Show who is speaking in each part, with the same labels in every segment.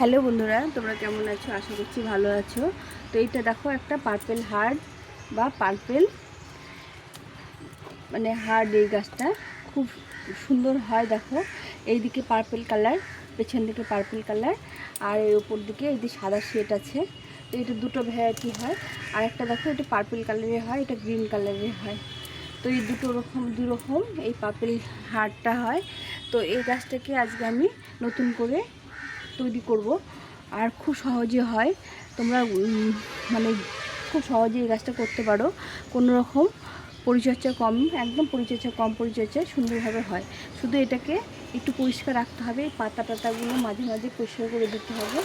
Speaker 1: Hello বন্ধুরা, তোমরা কেমন আছো? আশা করছি ভালো আছো। তো এইটা দেখো, একটা পার্পেল হার্ড বা পার্পেল মানে হার্ড এই গাছটা। খুব সুন্দর হয় দেখো। এইদিকে পার্পেল কালার পেছন দিকে পার্পেল কালার আর এর ওপর দিকে এই যে সাদা শেড আছে। তো এটা দুটো ভ্যারাইটি হয়। আর একটা দেখো, এটা পার্পেল কালারের হয়, এটা গ্রিন কালারের হয়। তো এই দুটো রকম, দু রকম এই পার্পেল হারটা হয়। তো এই গাছটাকে আজকে আমি নতুন করে তৈরি করব। আর খুব সহজে হয়। তোমরা মানে খুব সহজে এই গাছটা করতে পারো। কোনো রকম পরিচর্যা কম, একদম পরিচর্যা কম পরিচর্যায় সুন্দরভাবে হয়। শুধু এটাকে একটু পরিষ্কার রাখতে হবে। পাতা টাতাগুলো মাঝে মাঝে পরিষ্কার করে দিতে হবে।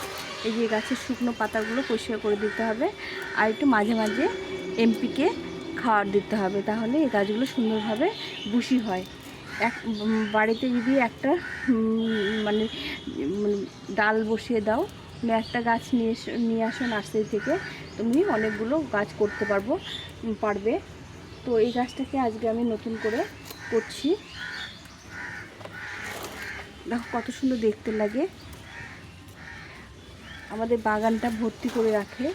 Speaker 1: এই যে গাছের শুকনো পাতাগুলো পরিষ্কার করে দিতে হবে। আর একটু মাঝে মাঝে এমপিকে খাওয়ার দিতে হবে। তাহলে এই গাছগুলো সুন্দরভাবে বুশি হয়। এক বাড়িতে যদি একটা মানে মানে ডাল বসিয়ে দাও মানে একটা গাছ নিয়ে নিয়ে আসো নার্সারি থেকে, তুমি অনেকগুলো গাছ করতে পারব পারবে। তো এই গাছটাকে আজকে আমি নতুন করে করছি। দেখো কত সুন্দর দেখতে লাগে। আমাদের বাগানটা ভর্তি করে রাখে।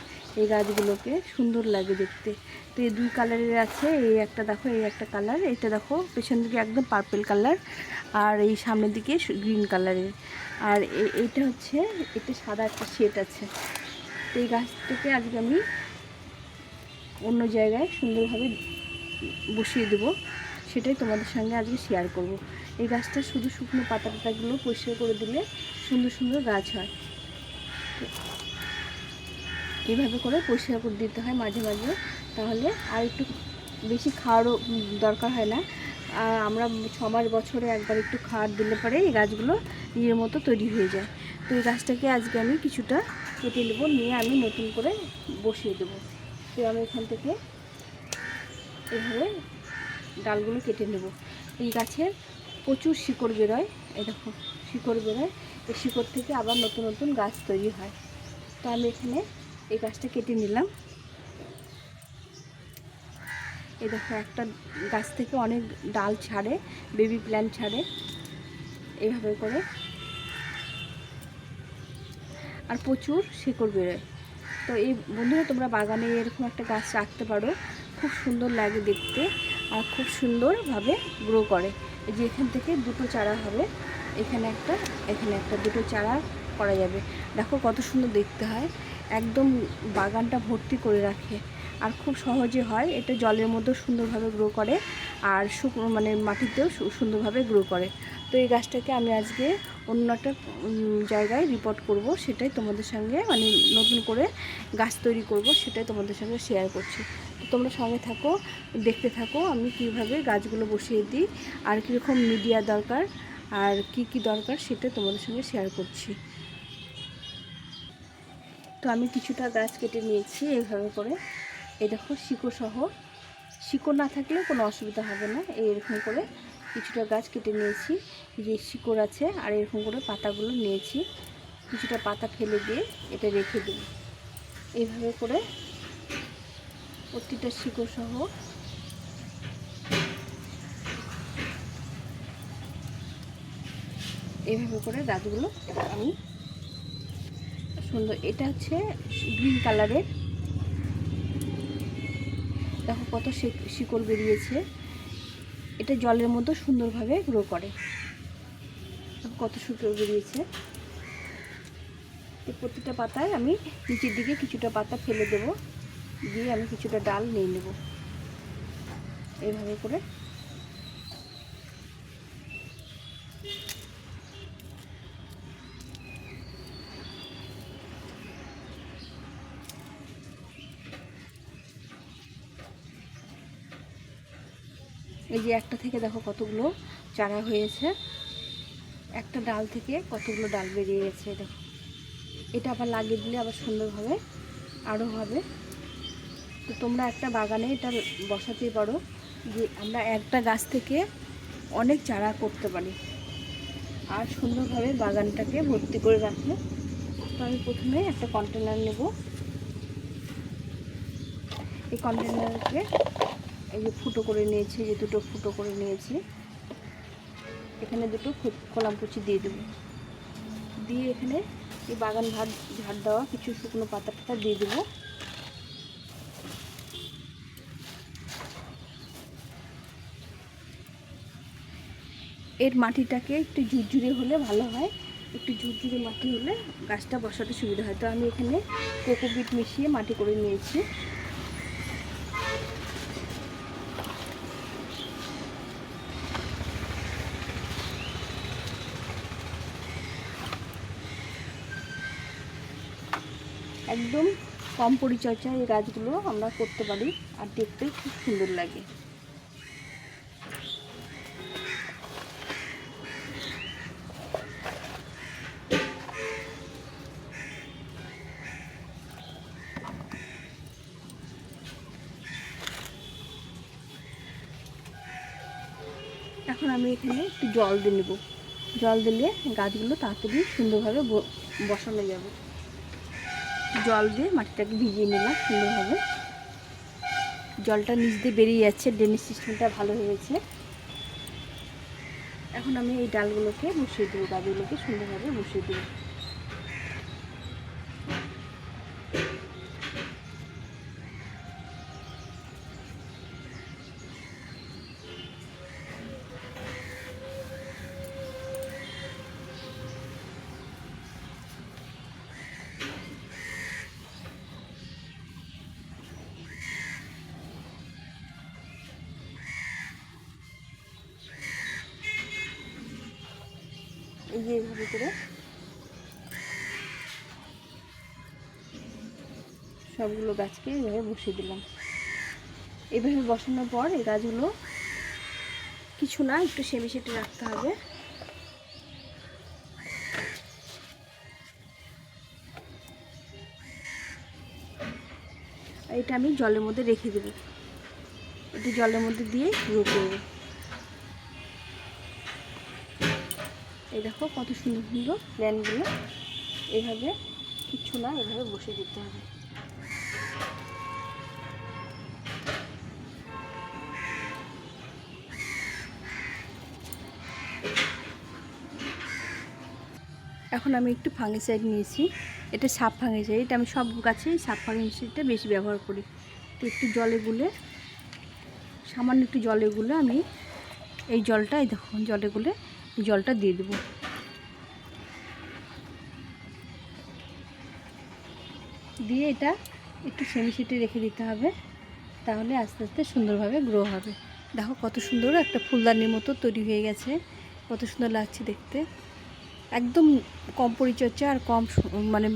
Speaker 1: এই গাছগুলোকে সুন্দর লাগে দেখতে। তো এই দুই কালারের আছে, এই একটা দেখো, এই একটা কালার এটা দেখো, পেছন দিকে একদম পার্পেল কালার আর এই সামনের দিকে গ্রিন কালারের আর এইটা হচ্ছে, এটা সাদা একটা শেড আছে। তো এই গাছটাকে আজকে আমি অন্য জায়গায় সুন্দরভাবে বসিয়ে দেবো। সেটাই তোমাদের সঙ্গে আজকে শেয়ার করব। এই গাছটা শুধু শুকনো পাতা পাতাগুলো পরিষ্কার করে দিলে সুন্দর সুন্দর গাছ হয়। এইভাবে করে পরিষ্কার করে দিতে হয় মাঝে মাঝে। তাহলে আর একটু বেশি খাওয়ারও দরকার হয় না। আমরা ছ মাস বছরে একবার একটু খাওয়ার দিলে পরে এই গাছগুলো নিজের মতো তৈরি হয়ে যায়। তো এই গাছটাকে আজকে আমি কিছুটা কেটে নেব, নিয়ে আমি নতুন করে বসিয়ে দেবো। তো আমি এখান থেকে এভাবে ডালগুলো কেটে নেব। এই গাছের প্রচুর শিকড় বেরোয় দেখো, শিকড় বেরোয়। এই শিকড় থেকে আবার নতুন নতুন গাছ তৈরি হয়। তো আমি এখানে এই গাছটা কেটে নিলাম। এই দেখো, একটা গাছ থেকে অনেক ডাল ছাড়ে, বেবি প্ল্যান্ট ছাড়ে এইভাবে করে। আর প্রচুর শিকড় বেরোয়। তো এই বন্ধুরা, তোমরা বাগানে এরকম একটা গাছ রাখতে পারো। খুব সুন্দর লাগে দেখতে আর খুব সুন্দরভাবে গ্রো করে। এই যে এখান থেকে দুটো চারা হবে। এখানে একটা এখানে একটা, দুটো চারা করা যাবে। দেখো কত সুন্দর দেখতে হয়। একদম বাগানটা ভর্তি করে রাখে। আর খুব সহজে হয় এটা জলের মধ্যেও সুন্দরভাবে গ্রো করে আর শুকনো মানে মাটিতেও সুন্দরভাবে গ্রো করে। তো এই গাছটাকে আমি আজকে অন্য একটা জায়গায় রিপোর্ট করব, সেটাই তোমাদের সঙ্গে মানে নতুন করে গাছ তৈরি করব, সেটাই তোমাদের সঙ্গে শেয়ার করছি। তোমরা সঙ্গে থাকো, দেখতে থাকো, আমি কীভাবে গাছগুলো বসিয়ে দিই, আর কীরকম মিডিয়া দরকার, আর কি কি দরকার সেটা তোমাদের সঙ্গে শেয়ার করছি। তো আমি কিছুটা গাছ কেটে নিয়েছি এইভাবে করে। এই দেখো, শিকড় সহ। শিকড় না থাকলে কোনো অসুবিধা হবে না। এই এরকম করে কিছুটা গাছ কেটে নিয়েছি। যে শিকড় আছে, আর এরকম করে পাতাগুলো নিয়েছি। কিছুটা পাতা ফেলে দিয়ে এটা রেখে দেব এইভাবে করে প্রতিটা শিকড় সহ। এইভাবে করে গাছগুলো আমি সুন্দর। এটা হচ্ছে গ্রিন কালারের। দেখো কত শিকড় বেরিয়েছে। এটা জলের মধ্যে সুন্দরভাবে গ্রো করে। কত শিকড় বেরিয়েছে। প্রতিটা পাতায় আমি নিচের দিকে কিছুটা পাতা ফেলে দেব। দিয়ে আমি কিছুটা ডাল নিয়ে নেব। এইভাবে করে যে একটা থেকে দেখো কতগুলো চারা হয়েছে। একটা ডাল থেকে কতগুলো ডাল বেরিয়ে গেছে, দেখো। এটা আবার লাগিয়ে দিলে আবার সুন্দরভাবে আরও হবে। তো তোমরা একটা বাগানে এটা বসাতেই পারো যে আমরা একটা গাছ থেকে অনেক চারা করতে পারি। আর সুন্দরভাবে বাগানটাকে ভর্তি করে রাখলে তো আমি প্রথমে একটা কন্টেনার নেব। এই কন্টেনারকে এই যে ফুটো করে নিয়েছি যে দুটো ফুটো করে নিয়েছি। এখানে দুটো কলাম কুচি দিয়ে দেবো। দিয়ে এখানে এই বাগান ভাত ঝাড় দেওয়া কিছু শুকনো পাতা টাতা দিয়ে দেবো। এর মাটিটাকে একটু ঝুরঝুরে হলে ভালো হয়। একটু ঝুরঝুরে মাটি হলে গাছটা বসাতে সুবিধা হয়। তো আমি এখানে কোকোপিট মিশিয়ে মাটি করে নিয়েছি। একদম কম পরিচর্যায় এই গাছগুলো আমরা করতে পারি আর দেখতে খুব সুন্দর লাগে। এখন আমি এখানে একটু জল দিয়ে নেব। জল দিলে গাছগুলো তাড়াতাড়ি সুন্দরভাবে বসানো যাবে। জল দিয়ে মাটিটাকে ভিজিয়ে নিলাম সুন্দরভাবে। জলটা নিচ দিয়ে বেরিয়ে যাচ্ছে ড্রেনেজ সিস্টেমটা ভালো হয়েছে এখন আমি এই ডালগুলোকে বসিয়ে দেবো, গাছগুলোকে সুন্দরভাবে বসিয়ে দেবো। এই যে এইভাবে করে। সবগুলো গাছকে এইভাবে বসিয়ে দিলাম। এইভাবে বসানোর পর এই গাছগুলো কিছু না, একটু সেমি সেটে রাখতে হবে। এটা আমি জলের মধ্যে রেখে দেবো। এটা জলের মধ্যে দিয়ে গ্রো করব এই দেখো কত সুন্দর সুন্দর প্ল্যানগুলো এভাবে কিচ্ছু না, এভাবে বসে দিতে হবে। এখন আমি একটু ফাঙ্গিসাইড নিয়েছি। এটা সাপ ফাঙ্গিসাইড এটা আমি সব গাছেই সাপ ফাঙ্গিসাইডটা বেশি ব্যবহার করি। তো একটু জলে গুলে, সামান্য একটু জলে গুলে আমি এই জলটা, এই দেখুন, জলে গুলে জলটা দিয়ে দেবো। দিয়ে এটা একটু সেমি রেখে দিতে হবে, তাহলে আস্তে আস্তে সুন্দরভাবে গ্রো হবে। দেখো কত সুন্দর একটা ফুলদানির মতো তৈরি হয়ে গেছে, কত সুন্দর লাগছে দেখতে। একদম কম পরিচর্যা আর কম মানে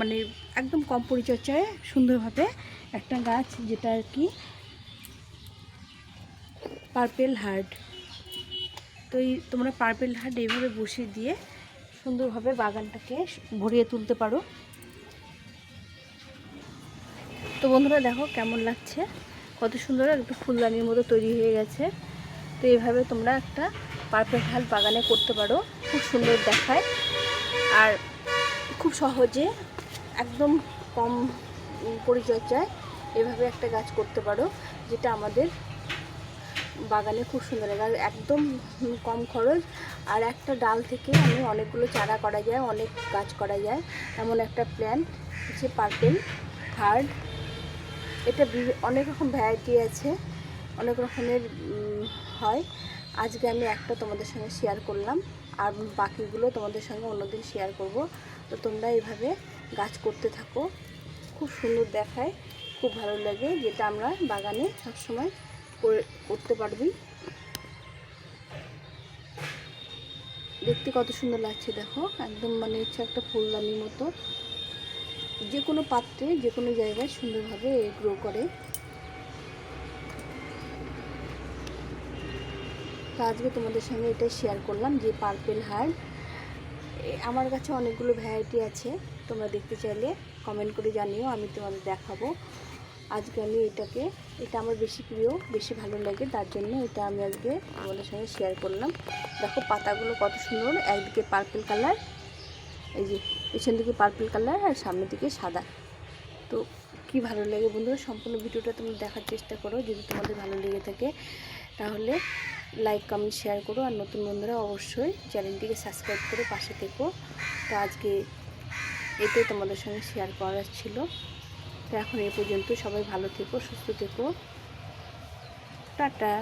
Speaker 1: মানে একদম কম পরিচর্যায় সুন্দরভাবে একটা গাছ যেটা আর কি পার্পেল হার্ড তো এই তোমরা পার্পেল হাট এইভাবে বসিয়ে দিয়ে সুন্দরভাবে বাগানটাকে ভরিয়ে তুলতে পারো। তো বন্ধুরা দেখো কেমন লাগছে? কত সুন্দর একটু ফুলদানির মতো তৈরি হয়ে গেছে। তো এইভাবে তোমরা একটা পারফেক্ট হাল বাগানে করতে পারো, খুব সুন্দর দেখায়। আর খুব সহজে, একদম কম পরিচর্যায় এভাবে একটা গাছ করতে পারো, যেটা আমাদের বাগানে খুব সুন্দর লাগে। একদম কম খরচ। আর একটা ডাল থেকে আমি অনেকগুলো চারা করা যায়, অনেক গাছ করা যায়। এমন একটা প্ল্যান হচ্ছে পার্পেল থার্ড এটা অনেক রকম ভ্যারাইটি আছে, অনেক রকমের হয়। আজকে আমি একটা তোমাদের সঙ্গে শেয়ার করলাম। আর বাকিগুলো তোমাদের সঙ্গে অন্যদিন শেয়ার করব। তো তোমরা এইভাবে গাছ করতে থাকো। খুব সুন্দর দেখায়, খুব ভালো লাগে। যেটা আমরা বাগানে সবসময় করতে পারবি। দেখতে কত সুন্দর লাগছে, দেখো। একদম মানে হচ্ছে একটা ফুলদানির মতো। যে কোনো পাত্রে যে কোনো জায়গায় সুন্দরভাবে গ্রো করে। আজকে তোমাদের সঙ্গে এটাই শেয়ার করলাম যে পার্পেল হার্ড আমার কাছে অনেকগুলো ভ্যারাইটি আছে। তোমরা দেখতে চাইলে কমেন্ট করে জানিও, আমি তোমাদের দেখাবো। আজকে আমি এটাকে, এটা আমার বেশি প্রিয়, বেশি ভালো লাগে, তার জন্য এটা আমি আজকে আমাদের সঙ্গে শেয়ার করলাম। দেখো পাতাগুলো কত সুন্দর, একদিকে পার্পেল কালার এই যে পেছন দিকে পার্পল কালার আর সামনের দিকে সাদা। তো কি ভালো লাগে বন্ধুরা, সম্পূর্ণ ভিডিওটা তোমরা দেখার চেষ্টা করো, যদি তোমাদের ভালো লেগে থাকে, তাহলে লাইক কমেন্ট শেয়ার করো। আর নতুন বন্ধুরা অবশ্যই চ্যানেলটিকে সাবস্ক্রাইব করে পাশে থেকো। তো আজকে এতে তোমাদের সঙ্গে শেয়ার করার ছিল। এখন এ পর্যন্ত। সবাই ভালো থেকো সুস্থ থেকো। টাটা।